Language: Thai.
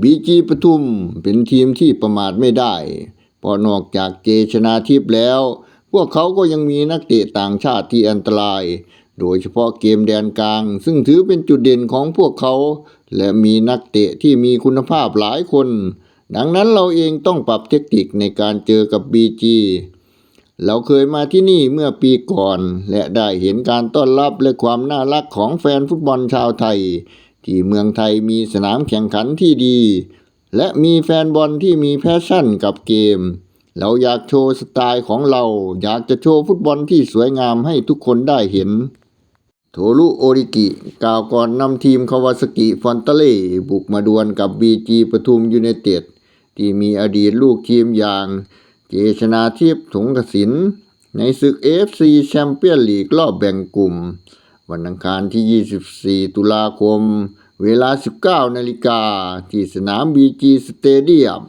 บีจีปทุมเป็นทีมที่ประมาทไม่ได้เพราะนอกจากเจชนาทิพย์แล้ว พวกเขาก็ยังมีนักเตะต่างชาติที่อันตราย โดยเฉพาะเกมแดนกลาง ซึ่งถือเป็นจุดเด่นของพวกเขา และมีนักเตะที่มีคุณภาพหลายคน ดังนั้นเราเองต้องปรับเทคนิคในการเจอกับบีจีเราเคยมาที่นี่เมื่อปีก่อน และได้เห็นการต้อนรับและความน่ารักของแฟนฟุตบอลชาวไทย ที่เมืองไทยมีสนามแข่งขันที่ดี และมีแฟนบอลที่มีแพชชั่นกับเกม เราอยากโชว์สไตล์ของเรา อยากจะโชว์ฟุตบอลที่สวยงามให้ทุกคนได้เห็น โทรุโอริกิ กล่าวก่อนนำทีมคาวาสกิฟอนตเล่บุกมาดวลกับบีจีปทุมยูไนเต็ดที่มีอดีตลูกทีมอย่างเจชนาทิพย์สงกสินในศึก AFC แชมเปี้ยนลีกรอบแบ่งกลุ่ม วันอังคารที่ 24 ตุลาคม เวลา 19 นาฬิกาที่สนามบีจีสเตเดียม